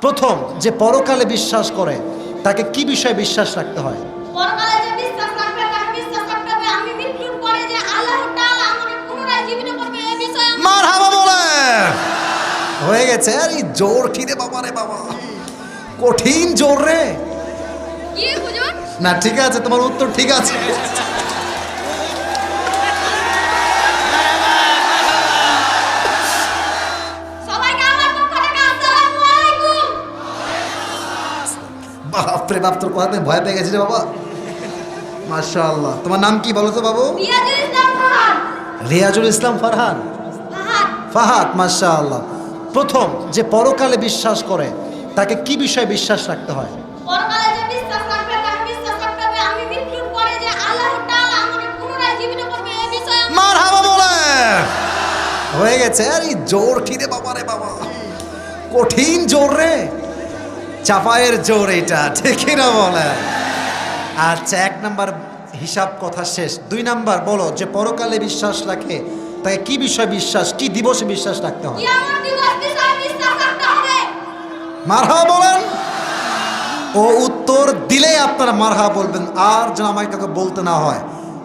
প্রথম যে পরকালে বিশ্বাস করে তাকে কি বিষয়ে বিশ্বাস রাখতে হয়? হয়ে গেছে আর এই জোর কি রে বাবা রে বাবা। কঠিন জোর রে। না ঠিক আছে তোমার উত্তর ঠিক আছে। বাপরে বাপ তোর কথাতে ভয় পেয়ে গেছে রে বাবা। মাশাআল্লাহ। তোমার নাম কি বলো তো বাবু? রিয়াজুল ইসলাম ফারহান। ফাহাদ। মাশাআল্লাহ। প্রথম যে পরকালে বিশ্বাস করে তাকে কি বিষয়ে বিশ্বাস রাখতে হয়? হয়ে গেছে। আর জোর রে বাবা রে বাবা। কঠিন জোর রে। চাপায়ের জোর এটা ঠিকই না বলে? আচ্ছা এক নাম্বার হিসাব কথা শেষ। দুই নাম্বার বলো যে পরকালে বিশ্বাস রাখে তাকে কি বিষয়ে বিশ্বাস কি দিবসে বিশ্বাস রাখতে হয়? হবে? মারহা বলেন। ও উত্তর দিলেই আপনারা মারহা বলবেন আর যেন আমাকে কাউকে বলতে না হয়।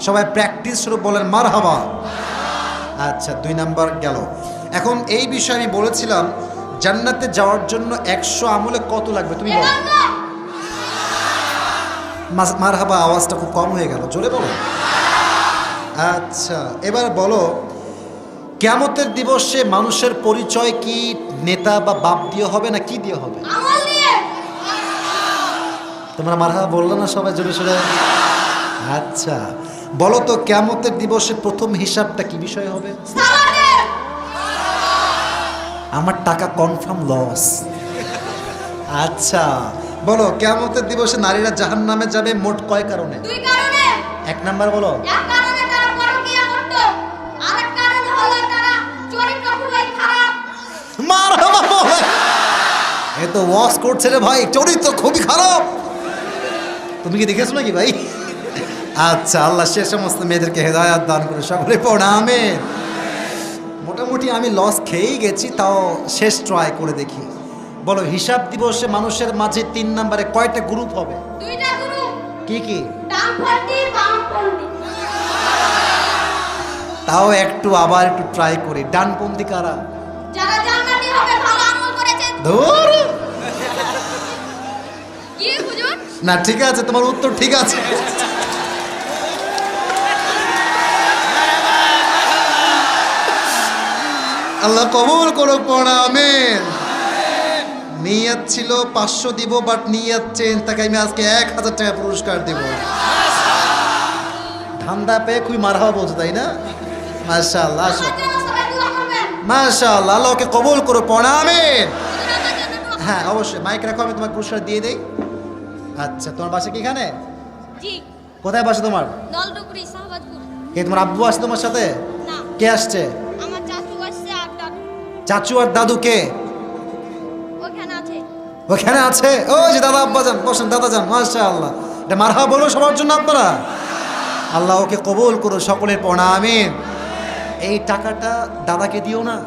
সবাই প্র্যাকটিস শুরু বলেন মারহাবা আচ্ছা দুই নাম্বার গেল। এখন এই বিষয়ে আমি বলেছিলাম জান্নাতে যাওয়ার জন্য একশো আমলে কত লাগবে তুমি বলো। মাস- মারহাবা আওয়াজটা খুব কম হয়ে গেল জোরে বলো। আচ্ছা এবার বলো কেমতের দিবসে মানুষের পরিচয় কি নেতা বা বাপ দিয়ে হবে না কি দিয়ে হবে? তোমরা মারহা বলল না সবাই জোরে সোরে? আচ্ছা বলো তো কেমতের দিবসে প্রথম হিসাবটা কি বিষয় হবে? আমার টাকা কনফার্ম লস আচ্ছা বলো কেমতের দিবসে নারীরা জাহান নামে যাবে মোট কয় কারণে? এক নাম্বার বলো। এ তো ওয়াশ করছে রে ভাই চরিত্র খুবই খারাপ। তুমি কি দেখেছ নাকি ভাই? আচ্ছা আল্লাহ সে সমস্ত মেয়েদেরকে হেদায়াত দান করে সকলে প্রণামে মোটামুটি আমি লস খেয়েই গেছি তাও শেষ ট্রাই করে দেখি। বলো হিসাব দিবসে মানুষের মাঝে তিন নম্বরে কয়টা গ্রুপ হবে? কি কি? তাও একটু আবার একটু ট্রাই করি। ডানপন্থী কারা? ধুর! না ঠিক আছে তোমার উত্তর ঠিক আছে। আল্লাহ কবুল করো পড়া আমেন। নিয়ত ছিল পাঁচশো দিব বাট নিয়ত চেঞ্জ তাকে আমি আজকে এক হাজার টাকা পুরস্কার দিব। ঠান্ডা পেয়ে খুবই মারহাবা বলছো তাই না? করবেন মাশাআল্লাহ আল্লাহকে কবুল করো পড়া আমেন। হ্যাঁ অবশ্যই মাইক রাখো আমি তোমাকে পুরস্কার দিয়ে দেই। আচ্ছা তোমার বাসা কি এখানে? কোথায় বাসা তোমার? কে তোমার আব্বু আসছে তোমার সাথে? কে আসছে? চাচু আর দাদু কে? ওখানে আছে। ওখানে আছে? ওই যে দাদা আব্বা যান বসেন দাদা যান মাসা আল্লাহ এটা মারহা বলো সবার জন্য আপনারা। আল্লাহ ওকে কবুল করো সকলের পড়া আমিন। এই টাকাটা দাদাকে দিও না।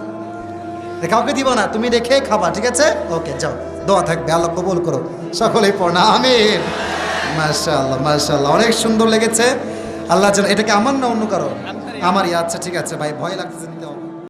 কাউকে দিব না তুমি রেখে খাবা ঠিক আছে? ওকে যাও। দোয়া থাকবে আল্লাহ কবুল করো সকলেই পড়া আমিন। মাশাআল্লাহ মাশাআল্লাহ অনেক সুন্দর লেগেছে। আল্লাহ যেন এটাকে আমার না অন্য কারও? আমারই আচ্ছা ঠিক আছে ভাই ভয় লাগতেছে